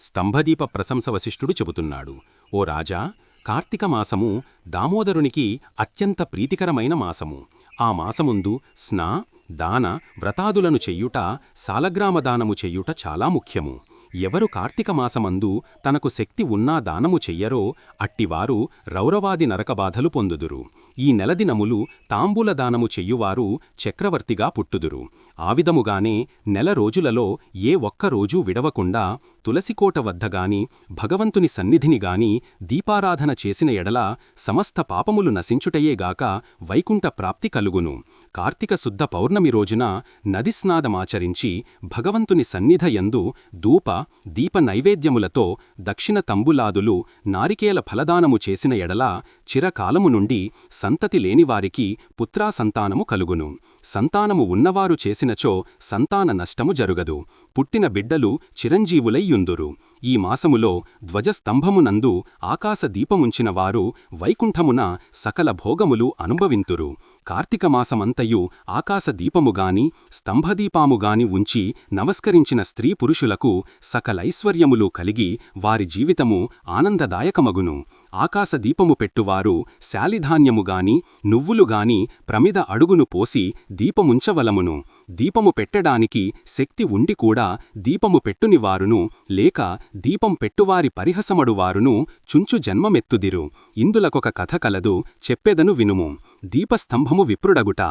స్తంభదీప ప్రశంస వశిష్ఠుడు చెబుతున్నాడు ఓ రాజా కార్తీక మాసము దామోదరునికి అత్యంత ప్రీతికరమైన మాసము. ఆ మాసముందు స్నా దాన వ్రతాదులను చెయ్యుట సాలగ్రామదానము చెయ్యుట చాలా ముఖ్యము. ఎవరు కార్తీక మాసమందు తనకు శక్తి ఉన్నా దానము చెయ్యరో అట్టివారు రౌరవాది నరకబాధలు పొందుదురు. ఈ నెలదినములు తాంబూల దానము చెయ్యువారు చక్రవర్తిగా పుట్టుదురు. ఆ విధముగానే నెల రోజులలో ఏ ఒక్క రోజూ విడవకుండా తులసికోట వద్దగాని భగవంతుని సన్నిధినిగాని దీపారాధన చేసిన ఎడల సమస్త పాపములు నశించుటయేగాక వైకుంఠ ప్రాప్తి కలుగును. కార్తీక శుద్ధ పౌర్ణమి రోజున నదిస్నాదమాచరించి భగవంతుని సన్నిధయందు దూప దీప నైవేద్యములతో దక్షిణ తంబులాదులు నారికేల ఫలదానము చేసిన ఎడల చిరకాలము నుండి సంతతి లేనివారికి పుత్రాసంతానము కలుగును. సంతానము ఉన్నవారు చేసినచో సంతాన నష్టము జరుగదు. పుట్టిన బిడ్డలు చిరంజీవులైయుందురు ఈ మాసములో ధ్వజస్తంభమునందు ఆకాశదీపముంచిన వారు వైకుంఠమున సకల భోగములు అనుభవింతురు. కార్తీక మాసమంతయు ఆకాశదీపముగాని స్తంభదీపాముగాని ఉంచి నమస్కరించిన స్త్రీ పురుషులకు సకలైశ్వర్యములు కలిగి వారి జీవితము ఆనందదాయకమగును. ఆకాశదీపము పెట్టువారు శాలిధాన్యముగాని నువ్వులుగాని ప్రమిద అడుగును పోసి దీపముంచవలమును. దీపము పెట్టడానికి శక్తి ఉండి కూడా దీపము పెట్టునివారును లేక దీపం పెట్టువారి పరిహసమడువారును చుంచు జన్మమెత్తుదిరు. ఇందులకొక కథ కలదు చెప్పెదను వినుము. దీపస్తంభము విప్రుడగుట.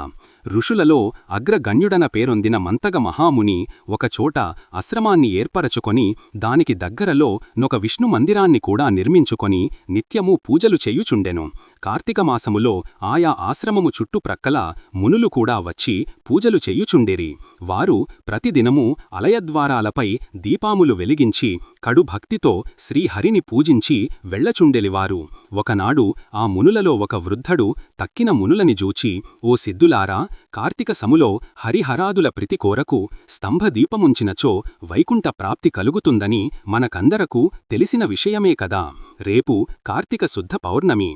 ఋషులలో అగ్రగణ్యుడన పేరొందిన మంతగ మహాముని ఒకచోట ఆశ్రమాన్ని ఏర్పరచుకొని దానికి దగ్గరలో నొక విష్ణుమందిరాన్ని కూడా నిర్మించుకొని నిత్యము పూజలు చేయుచుండెను. కార్తీకమాసములో ఆయా ఆశ్రమము చుట్టుప్రక్కల మునులు కూడా వచ్చి పూజలు చెయ్యుచుండేరి వారు ప్రతిదినము అలయద్వారాలపై దీపాములు వెలిగించి కడు భక్తితో శ్రీహరిని పూజించి వెళ్ళచుండెలివారు ఒకనాడు ఆ మునులలో ఒక వృద్ధడు తక్కిన మునులని జూచి ఓ సిద్ధులారా కార్తీక సములో హరిహరాదుల ప్రీతి కోరకు స్తంభదీపముంచినచో వైకుంఠ ప్రాప్తి కలుగుతుందని మనకందరకు తెలిసిన విషయమే కదా. రేపు కార్తీక శుద్ధ పౌర్ణమి.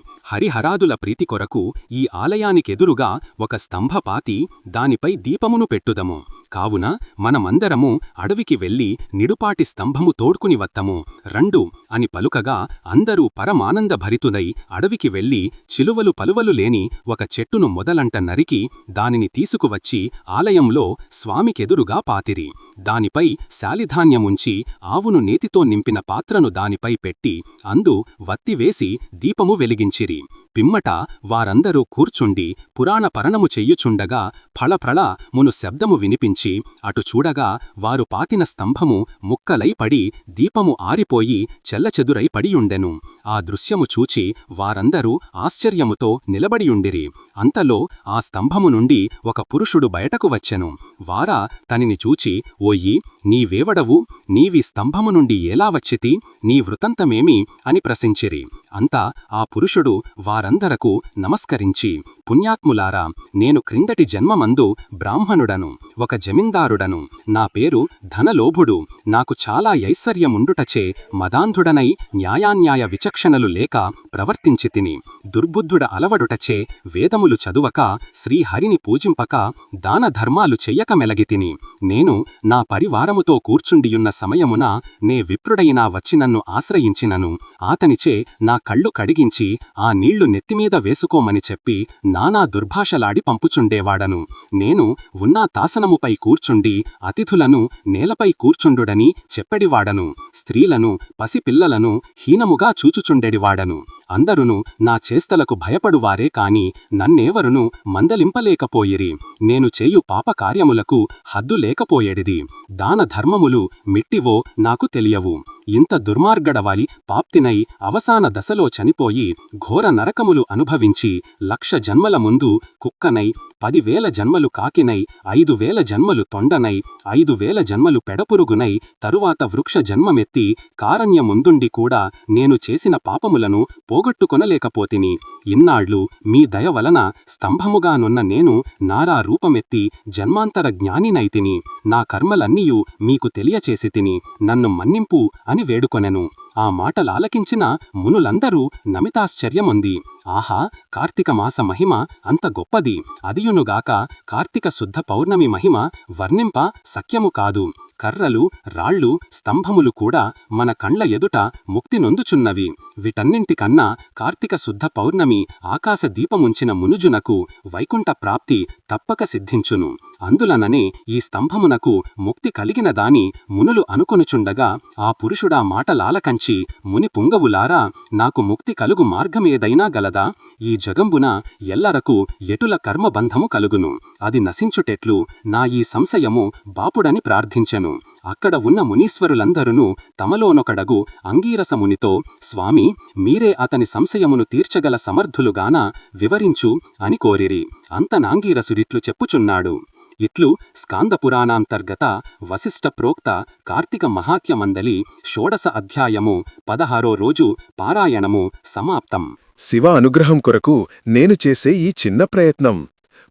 హరిహరాదుల ప్రీతి కొరకు ఈ ఆలయానికెదురుగా ఒక స్తంభపాతి దానిపై దీపమును పెట్టుదము. కావున మనమందరము అడవికి వెళ్ళి నిడుపాటి స్తంభము తోడ్కుని వత్తము. రండు అని పలుకగా అందరూ పరమానందభరితుదై అడవికి వెళ్ళి చిలువలు పలువలు లేని ఒక చెట్టును మొదలంట నరికి దానిని తీసుకువచ్చి ఆలయంలో స్వామికెదురుగా పాతిరి. దానిపై శాలిధాన్యముంచి ఆవును నేతితో నింపిన పాత్రను దానిపై పెట్టి అందు వత్తివేసి దీపము వెలిగించిరి. పిమ్మట వారందరూ కూర్చుండి పురాణ పరణము చెయ్యుచుండగా ఫళఫళ మును శబ్దము వినిపించి అటు చూడగా వారు పాతిన స్తంభము ముక్కలై పడి దీపము ఆరిపోయి చెల్లచెదురై పడియుండెను. ఆ దృశ్యము చూచి వారందరూ ఆశ్చర్యముతో నిలబడియుండిరి. అంతలో ఆ స్తంభము నుండి ఒక పురుషుడు బయటకు వచ్చెను. వారా తనిని చూచి ఓయి నీవేవడవు? నీవి స్తంభము నుండి ఎలా వచ్చితి? నీ వృతంతమేమి అని ప్రశించిరి అంతా ఆ పురుషుడు వారందరకు నమస్కరించి పుణ్యాత్ములారా నేను క్రిందటి జన్మమందు బ్రాహ్మణుడను ఒక జమీందారుడను. నా పేరు ధనలోభుడు. నాకు చాలా ఐశ్వర్యముండుటచే మదాంధుడనై న్యాయాన్యాయ విచక్షణలు లేక ప్రవర్తించి తిని దుర్బుద్ధుడ అలవడుటచే వేదములు చదువక శ్రీహరిని పూజింపక దానధర్మాలు చెయ్యక మెలగితిని నేను నా పరివారముతో కూర్చుండియున్న సమయమున నే విప్రుడైనా వచ్చి నన్ను ఆశ్రయించినను. ఆతనిచే నా కళ్ళు కడిగించి ఆ నీళ్ళు నెత్తిమీద వేసుకోమని చెప్పి నానా దుర్భాషలాడి పంపుచుండేవాడను. నేను ఉన్నా తాసనముపై కూర్చుండి అతిథులను నేలపై కూర్చుండుడని చెప్పడివాడను స్త్రీలను పసిపిల్లలను హీనముగా చూచుచుండెడివాడను అందరును నా చేస్తలకు భయపడువారే కాని నన్నేవరును మందలింపలేకపోయిరి. నేను చేయు పాపకార్యములకు హద్దు లేకపోయేడిది. దాన ధర్మములు మిట్టివో నాకు తెలియవు. ఇంత దుర్మార్గడవాలి పాప్తినై అవసాన దశలో చనిపోయి ఘోర నరకములు అనుభవించి లక్ష జన్మల ముందు కుక్కనై పదివేల జన్మలు కాకినై ఐదు వేల జన్మలు తొండనై ఐదు వేల జన్మలు పెడపురుగునై తరువాత వృక్ష జన్మమెత్తి కారణ్య ముందుండి కూడా నేను చేసిన పాపములను పోగొట్టుకొనలేకపోతిని. ఇన్నాళ్ళు మీ దయ వలన స్తంభముగానున్న నేను నారా రూపమెత్తి జన్మాంతర జ్ఞానినైతిని. నా కర్మలన్నీయు మీకు తెలియచేసి తిని నన్ను మన్నింపు అని వేడుకొనెను. ఆ మాటలాలకించిన మునులందరూ నమితాశ్చర్యముంది. ఆహా కార్తీక మాస మహిమ అంత గొప్పది. అదియునుగాక కార్తీక శుద్ధ పౌర్ణమి మహిమ వర్ణింప సఖ్యము కాదు. కర్రలు రాళ్ళు స్తంభములు కూడా మన కండ్ల ఎదుట ముక్తి నొందుచున్నవి. వీటన్నింటికన్నా కార్తీక శుద్ధ పౌర్ణమి ఆకాశ దీపముంచిన మునుజునకు వైకుంఠ ప్రాప్తి తప్పక సిద్ధించును. అందులననే ఈ స్తంభమునకు ముక్తి కలిగిన దాని మునులు అనుకొనుచుండగా ఆ పురుషుడా మాటలాలకంచి ముని పుంగవులారా నాకు ముక్తి కలుగు మార్గమేదైనా గలదా? ఈ జగంబున ఎల్లరకు ఎటుల కర్మబంధము కలుగును? అది నశించుటెట్లు నా ఈ సంశయము బాపుడని ప్రార్థించెను. అక్కడ ఉన్న మునీశ్వరులందరూ తమలోనొకడగు అంగీరసమునితో స్వామి మీరే అతని సంశయమును తీర్చగల సమర్థులుగాన? వివరించు అని కోరిరి. అంతనాంగీరసుడిట్లు చెప్పుచున్నాడు. ఇట్లు స్కాందపురాణాంతర్గత వశిష్ఠ ప్రోక్త కార్తీక మహాత్యమందలి షోడశ అధ్యాయము పదహారో రోజు పారాయణము సమాప్తం. శివ అనుగ్రహం కొరకు నేను చేసే ఈ చిన్న ప్రయత్నం.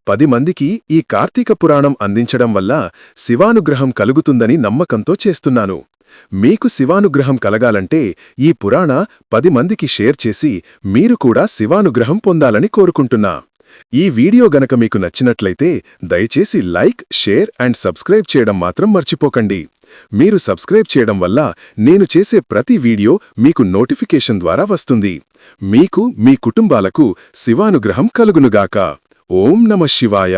పది మందికి ఈ కార్తీక పురాణం అందించడం వల్ల శివానుగ్రహం కలుగుతుందని నమ్మకంతో చేస్తున్నాను. మీకు శివానుగ్రహం కలగాలంటే ఈ పురాణ పది మందికి షేర్ చేసి మీరు కూడా శివానుగ్రహం పొందాలని కోరుకుంటున్నా. ఈ వీడియో గనక మీకు నచ్చినట్లయితే దయచేసి లైక్ షేర్ అండ్ సబ్స్క్రైబ్ చేయడం మాత్రం మర్చిపోకండి. మీరు సబ్స్క్రైబ్ చేయడం వల్ల నేను చేసే ప్రతి వీడియో మీకు నోటిఫికేషన్ ద్వారా వస్తుంది. మీకు మీ కుటుంబాలకు శివానుగ్రహం కలుగునుగాక. ఓం నమ శివాయ.